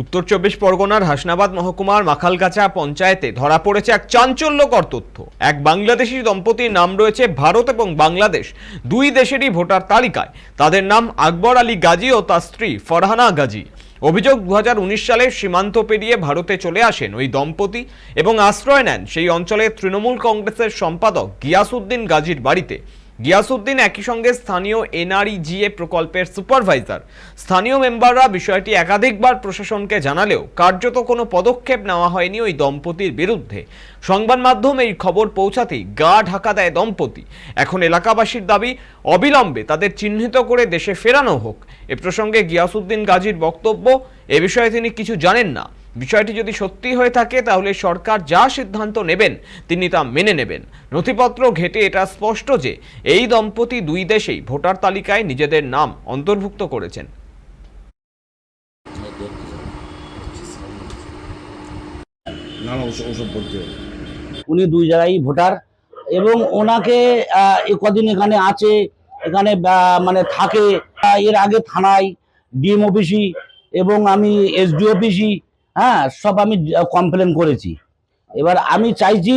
উত্তর চব্বিশ পরগনার হাসনাবাদ মহকুমার মাখালগাছা পঞ্চায়েতে ধরা পড়েছে এক চাঞ্চল্যকর তথ্য। এক বাংলাদেশি দম্পতির নাম রয়েছে ভারত এবং বাংলাদেশ, দুই দেশেরই ভোটার তালিকায়। তাদের নাম আকবর আলী গাজী ও তার স্ত্রী ফরহানা গাজী। অভিযোগ দু হাজার উনিশ সালে সীমান্ত পেরিয়ে ভারতে চলে আসেন ওই দম্পতি এবং আশ্রয় নেন সেই অঞ্চলে তৃণমূল কংগ্রেসের সম্পাদক গিয়াসউদ্দিন গাজীর বাড়িতে। গিয়াসউদ্দিন একই সঙ্গে স্থানীয় এনআরইজিএ প্রকল্পের সুপারভাইজার। স্থানীয় মেম্বাররা বিষয়টি একাধিকবার প্রশাসনকে জানালেও কার্যত কোনো পদক্ষেপ নেওয়া হয়নি ওই দম্পতির বিরুদ্ধে। সংবাদ মাধ্যম এই খবর পৌঁছাতেই গা ঢাকা দেয় দম্পতি। এখন এলাকাবাসীর দাবি, অবিলম্বে তাদের চিহ্নিত করে দেশে ফেরানো হোক। এ প্রসঙ্গে গিয়াসউদ্দিন গাজীর বক্তব্য, এ বিষয়ে তিনি কিছু জানেন না। বিষয়টি যদি সত্যি হয়ে থাকে তাহলে সরকার যা সিদ্ধান্ত নেবেন তিনি তা মেনে নেবেন। নথিপত্র ঘেটে এটা স্পষ্ট যে এই দম্পতি দুই দেশেই ভোটার তালিকায় নিজেদের নাম অন্তর্ভুক্ত করেছেন। উনি দুই জায়গায় ভোটার এবং ওনাকে কদিন এখানে আছে এখানে মানে থাকে এর আগে থানায় ডিএম অফিসি এবং আমি এসডি অফিসি হ্যাঁ সব আমি কমপ্লেন করেছি। এবার আমি চাইছি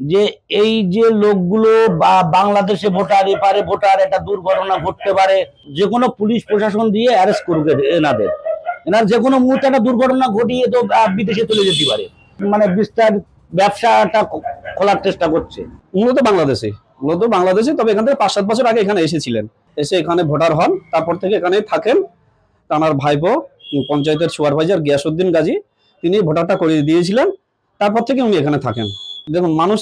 যে এই যে লোকগুলো বা বাংলাদেশে ভোটার, এপারে ভোটার, একটা দুর্ঘটনা ঘটতে পারে, যে কোনো পুলিশ প্রশাসন দিয়ে অ্যারেস্ট করুক এনাদের। এনার যে কোনো মুহূর্তে একটা দুর্ঘটনা ঘটিয়ে তো বিদেশে চলে যেতে পারে। মানে বিস্তার, ব্যবসাটা খোলার চেষ্টা করছে। মূলত বাংলাদেশে মূলত বাংলাদেশে, তবে এখান থেকে পাঁচ সাত বছর আগে এখানে এসেছিলেন। এসে এখানে ভোটার হন, তারপর থেকে এখানে থাকেন। তার ভাইপো পঞ্চায়েতের সুপারভাইজার গিয়াসউদ্দিন গাজী। তিনি ভোটারটা করে দিয়েছিলেন তারপর থেকে উনি এখানে থাকেন। দেখুন মানুষ